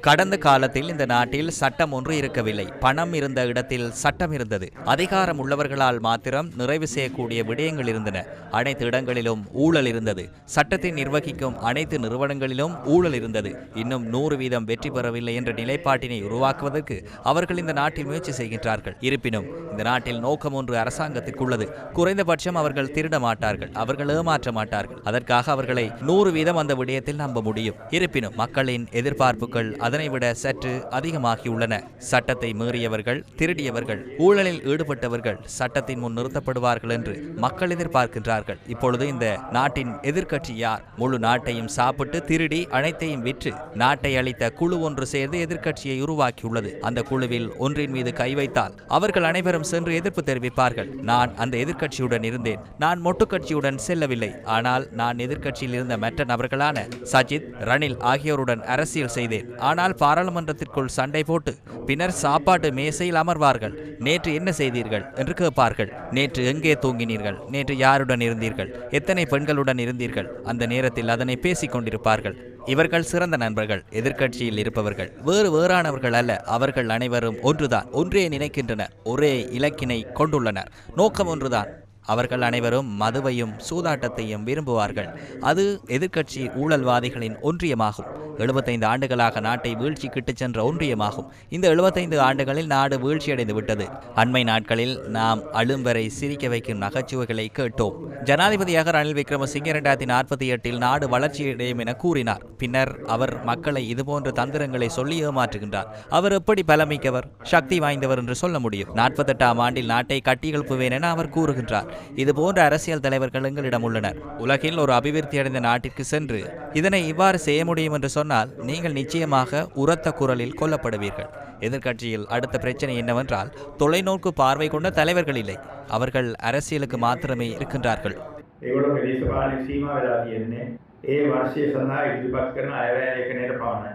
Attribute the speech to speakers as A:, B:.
A: கடந்த காலத்தில் இந்த நாட்டில் சட்டம் ஒன்று இருக்கவில்லை. பணம் இருந்த இடத்தில் சட்டம் இருந்தது. அதிகாரம் உள்ளவர்களால் மாத்திரம் நிறைவு செய்யக்கூடிய விடயங்கள் இருந்தன. அனைத்து இடங்களிலும் ஊழல் இருந்தது. சட்டத்தை நிர்வகிக்கும் அனைத்து நிறுவனங்களிலும் ஊழல் இருந்தது. இன்னும் நூறு வீதம் வெற்றி பெறவில்லை என்ற நிலைப்பாட்டினை உருவாக்குவதற்கு அவர்கள் இந்த நாட்டில் முயற்சி செய்கின்றார்கள். இருப்பினும் இந்த நாட்டில் நோக்கம் ஒன்று அரசாங்கத்திற்கு உள்ளது குறைந்தபட்சம் அவர்கள் திருட மாட்டார்கள் அவர்கள் ஏமாற்ற மாட்டார்கள் அதற்காக அவர்களை நூறு வீதம் அந்த விடயத்தில் நம்ப முடியும். இருப்பினும் மக்களின் எதிர்பார்ப்புகள் அதனை விட சற்று அதிகமாகியுள்ளன. சட்டத்தை மீறியவர்கள் திருடியவர்கள் ஊழலில் ஈடுபட்டவர்கள் சட்டத்தின் முன் நிறுத்தப்படுவார்கள் என்று மக்கள் எதிர்பார்க்கின்றார்கள். இப்பொழுது இந்த நாட்டின் எதிர்க்கட்சி யார்? முழு நாட்டையும் சாப்பிட்டு திருடி அனைத்தையும் விற்று நாட்டை அளித்த குழு ஒன்று சேர்ந்து எதிர்க்கட்சியை உருவாக்கியுள்ளது. அந்த குழுவில் ஒன்றின் மீது கை வைத்தால் அவர்கள் அனைவரும் சென்று எதிர்ப்பு தெரிவிப்பார்கள். நான் அந்த எதிர்க்கட்சியுடன் இருந்தேன். நான் மொட்டுக்கட்சியுடன் செல்லவில்லை. ஆனால் நான் எதிர்க்கட்சியில் இருந்த மற்ற நபர்களான சஜித் ரணில் ஆகியோருடன் அரசியல் செய்தேன். ஆனால் பாராளுமன்றத்திற்குள் சண்டை போட்டு பின்னர் சாப்பாட்டு மேசையில் அமர்வார்கள். நேற்று என்ன செய்தீர்கள்? என்று கேட்பார்கள். நேற்று எங்கே தூங்கினீர்கள்? நேற்று யாருடன் இருந்தீர்கள்? எத்தனை பெண்களுடன் இருந்தீர்கள்? அந்த நேரத்தில் அதனை பேசிக் கொண்டிருப்பார்கள். இவர்கள் சிறந்த நண்பர்கள் எதிர்க்கட்சியில் இருப்பவர்கள். வேறு வேறானவர்கள் அல்ல அவர்கள் அனைவரும் ஒன்றுதான் ஒன்றே நினைக்கின்றனர் ஒரே இலக்கினை கொண்டுள்ளனர். நோக்கம் ஒன்றுதான் அவர்கள் அனைவரும் மதுவையும் சூதாட்டத்தையும் விரும்புவார்கள். அது எதிர்க்கட்சி ஊழல்வாதிகளின் ஒன்றியமாகும். எழுபத்தைந்து ஆண்டுகளாக நாட்டை வீழ்ச்சி கிட்டுச் சென்ற ஒன்றியமாகும். இந்த எழுபத்தைந்து ஆண்டுகளில் நாடு வீழ்ச்சியடைந்து விட்டது. அண்மை நாட்களில் நாம் அழும் வரை சிரிக்க வைக்கும் நகைச்சுவைகளை கேட்டோம். ஜனாதிபதியாக ரணில் விக்ரமசிங்கே இரண்டாயிரத்தி நாற்பத்தி எட்டில் நாடு வளர்ச்சியடையும் என கூறினார். பின்னர் அவர் மக்களை இதுபோன்ற தந்திரங்களை சொல்லி ஏமாற்றுகின்றார். அவர் எப்படி பலமிக்கவர்? சக்தி வாய்ந்தவர் என்று சொல்ல முடியும். நாற்பத்தெட்டாம் ஆண்டில் நாட்டை கட்டியெழுப்புவேன் என அவர் கூறுகின்றார். இதுபோன்ற அரசியல் தலைவர்கள் எங்களிடம் உள்ளனர். உலகில் ஒரு அபிவிருத்தி அடைந்த நாட்டிற்கு சென்று இதனை இவ்வாறு செய்ய முடியும் என்று சொன்னால் நீங்கள் நிச்சயமாக உரத்த குரலில் கொல்லப்படுவீர்கள் எதிர்க்கட்சியில் அடுத்த பிரச்சனை என்னவென்றால் தொலைநோக்கு பார்வை கொண்ட தலைவர்கள் இல்லை அவர்கள் அரசியலுக்கு மாத்திரமே இருக்கின்றார்கள்
B: ඒගොල්ලෝ දේශපාලන සීමා වෙලා තියෙන්නේ ඒ වර්ෂය සඳහා ඉදිරිපත් කරන අයවැය ලේඛනයට පමණයි.